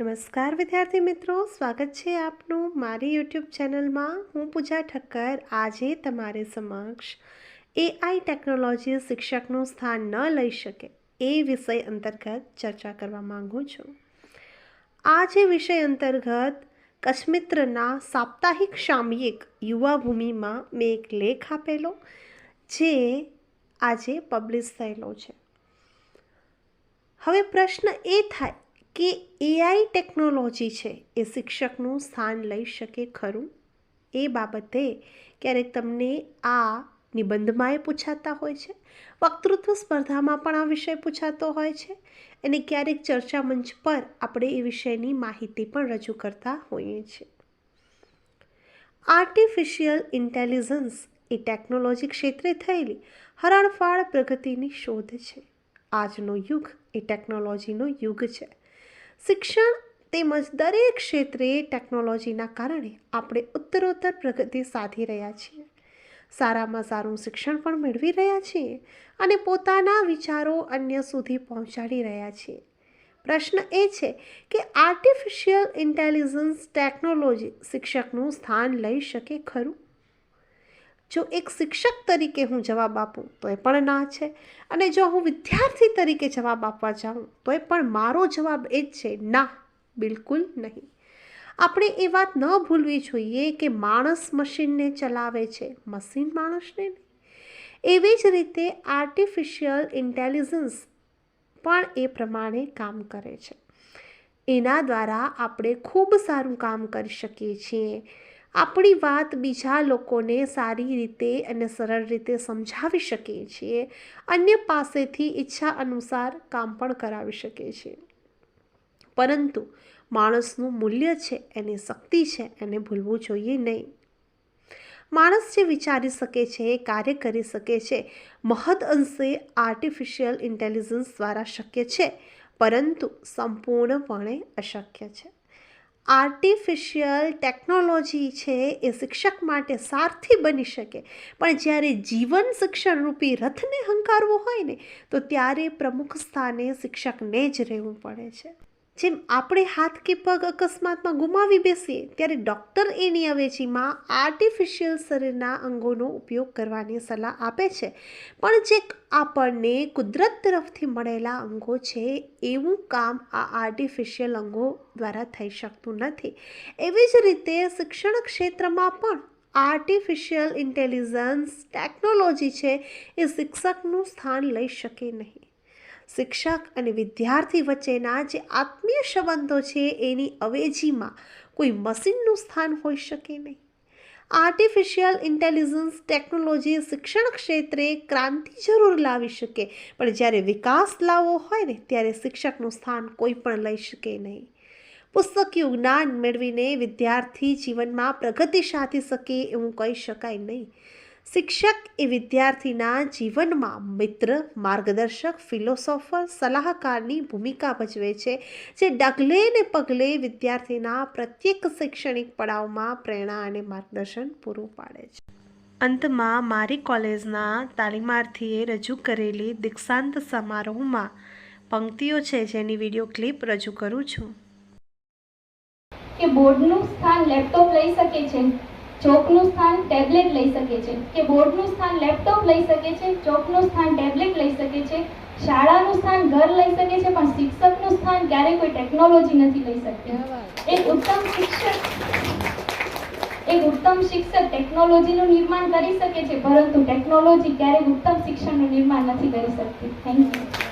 નમસ્કાર, વિદ્યાર્થી મિત્રો. સ્વાગત છે આપનું મારી યુટ્યુબ ચેનલમાં. હું પૂજા ઠક્કર. આજે તમારી સમક્ષ એઆઈ ટેકનોલોજી શિક્ષકનું સ્થાન ન લઈ શકે એ વિષય અંતર્ગત ચર્ચા કરવા માંગુ છું. આ જે વિષય અંતર્ગત કચ્છમિત્રના સાપ્તાહિક સામયિક યુવા ભૂમિમાં મેં એક લેખ આપેલો, જે આજે પબ્લિશ થયેલો છે. હવે પ્રશ્ન એ થાય કે એઆઈ ટેકનોલોજી છે, એ શિક્ષકનું સ્થાન લઈ શકે ખરું? એ બાબતે ક્યારેક તમને આ નિબંધમાં એ પૂછાતા હોય છે? વક્તૃત્વ સ્પર્ધામાં પણ આ વિષય પૂછાતો હોય છે? અને ક્યારેક ચર્ચા મંચ પર આપણે એ વિષયની માહિતી પણ રજૂ કરતા હોઈએ છીએ. આર્ટિફિશિયલ ઇન્ટેલિજન્સ એ ટેકનોલોજી ક્ષેત્રે થયેલી હરણફાળ પ્રગતિની શોધ છે. આજનો યુગ એ ટેકનોલોજીનો યુગ છે. શિક્ષણ તેમજ દરેક ક્ષેત્રે ટેકનોલોજીના કારણે આપણે ઉત્તરોત્તર પ્રગતિ સાધી રહ્યા છીએ. સારામાં સારું શિક્ષણ પણ મેળવી રહ્યા છીએ અને પોતાના વિચારો અન્ય સુધી પહોંચાડી રહ્યા છીએ. પ્રશ્ન એ છે કે આર્ટિફિશિયલ ઇન્ટેલિજન્સ ટેકનોલોજી શિક્ષકનું સ્થાન લઈ શકે ખરું? જો એક શિક્ષક તરીકે હું જવાબ આપું તો એ પણ ના છે. અને જો હું વિદ્યાર્થી તરીકે જવાબ આપવા જાઉં તો એ પણ મારો જવાબ એ જ છે, ના, બિલકુલ નહીં. આપણે એ વાત ન ભૂલવી જોઈએ કે માણસ મશીનને ચલાવે છે. મશીન માણસને નહીં. એવી જ રીતે આર્ટિફિશિયલ ઇન્ટેલિજન્સ પણ એ પ્રમાણે કામ કરે છે. એના દ્વારા આપણે ખૂબ સારું કામ કરી શકીએ છીએ. આપણી વાત બીજા લોકોને સારી રીતે અને સરળ રીતે સમજાવી શકીએ છીએ અન્ય પાસેથી ઈચ્છા અનુસાર કામ પણ કરાવી શકીએ છીએ પરંતુ માણસનું મૂલ્ય છે, એની શક્તિ છે, એને ભૂલવું જોઈએ નહીં. માણસ જે વિચારી શકે છે એ કાર્ય કરી શકે છે, મહદ અંશે આર્ટિફિશિયલ ઇન્ટેલિજન્સ દ્વારા શક્ય છે, પરંતુ સંપૂર્ણપણે અશક્ય છે. આર્ટિફિશિયલ ટેકનોલોજી છે એ શિક્ષક માટે સારથી બની શકે. પણ જ્યારે જીવન શિક્ષણરૂપી રથને હંકારવો હોય ને, તો ત્યારે પ્રમુખ સ્થાને શિક્ષકને જ રહેવું પડે છે. જેમ આપણે હાથ કે પગ અકસ્માતમાં ગુમાવી બેસીએ, ત્યારે ડૉક્ટર એની અવેજીમાં આર્ટિફિશિયલ શરીરના અંગોનો ઉપયોગ કરવાની સલાહ આપે છે. પણ જે આપણને કુદરત તરફથી મળેલા અંગો છે, એવું કામ આ આર્ટિફિશિયલ અંગો દ્વારા થઈ શકતું નથી. એવી જ રીતે શિક્ષણ ક્ષેત્રમાં પણ આર્ટિફિશિયલ ઇન્ટેલિજન્સ ટેકનોલોજી છે, એ શિક્ષકનું સ્થાન લઈ શકે નહીં. શિક્ષક અને વિદ્યાર્થી વચ્ચેના જે આત્મીય સંબંધો છે, એની અવેજીમાં કોઈ મશીનનું સ્થાન હોઈ શકે નહીં. આર્ટિફિશિયલ ઇન્ટેલિજન્સ ટેકનોલોજી શિક્ષણ ક્ષેત્રે ક્રાંતિ જરૂર લાવી શકે, પણ જ્યારે વિકાસ લાવવો હોય ને, ત્યારે શિક્ષકનું સ્થાન કોઈ પણ લઈ શકે નહીં. પુસ્તકીય જ્ઞાન મેળવીને વિદ્યાર્થી જીવનમાં પ્રગતિ સાધી શકે એવું કહી શકાય નહીં. શિક્ષક એ વિદ્યાર્થીના જીવનમાં મિત્ર, માર્ગદર્શક, ફિલોસોફર, સલાહકારની ભૂમિકા ભજવે છે, જે ડગલે ને પગલે વિદ્યાર્થીના પ્રત્યેક શૈક્ષણિક પડાવમાં પ્રેરણા અને માર્ગદર્શન પૂરું પાડે છે. અંતમાં મારી કોલેજના તાલીમાર્થીએ રજૂ કરેલી દીક્ષાંત સમારોહમાં પંક્તિઓ છે, જેની વીડિયો ક્લિપ રજૂ કરું છું. કે બોર્ડનું સ્થાન લેપટોપ લઈ શકે છે. ચોકનું સ્થાન ટેબ્લેટ લઈ શકે છે કે બોર્ડનું સ્થાન લેપટોપ લઈ શકે છે, ચોકનું સ્થાન ટેબ્લેટ લઈ શકે છે, શાળાનું સ્થાન ઘર લઈ શકે છે, પણ શિક્ષકનું સ્થાન ક્યારેય કોઈ ટેકનોલોજી નથી લઈ શકતી. એક ઉત્તમ શિક્ષક, એક ઉત્તમ શિક્ષક ટેકનોલોજીનું નિર્માણ કરી શકે છે, પરંતુ ટેકનોલોજી ક્યારેય ઉત્તમ શિક્ષણનું નિર્માણ નથી કરી શકતી. Thank you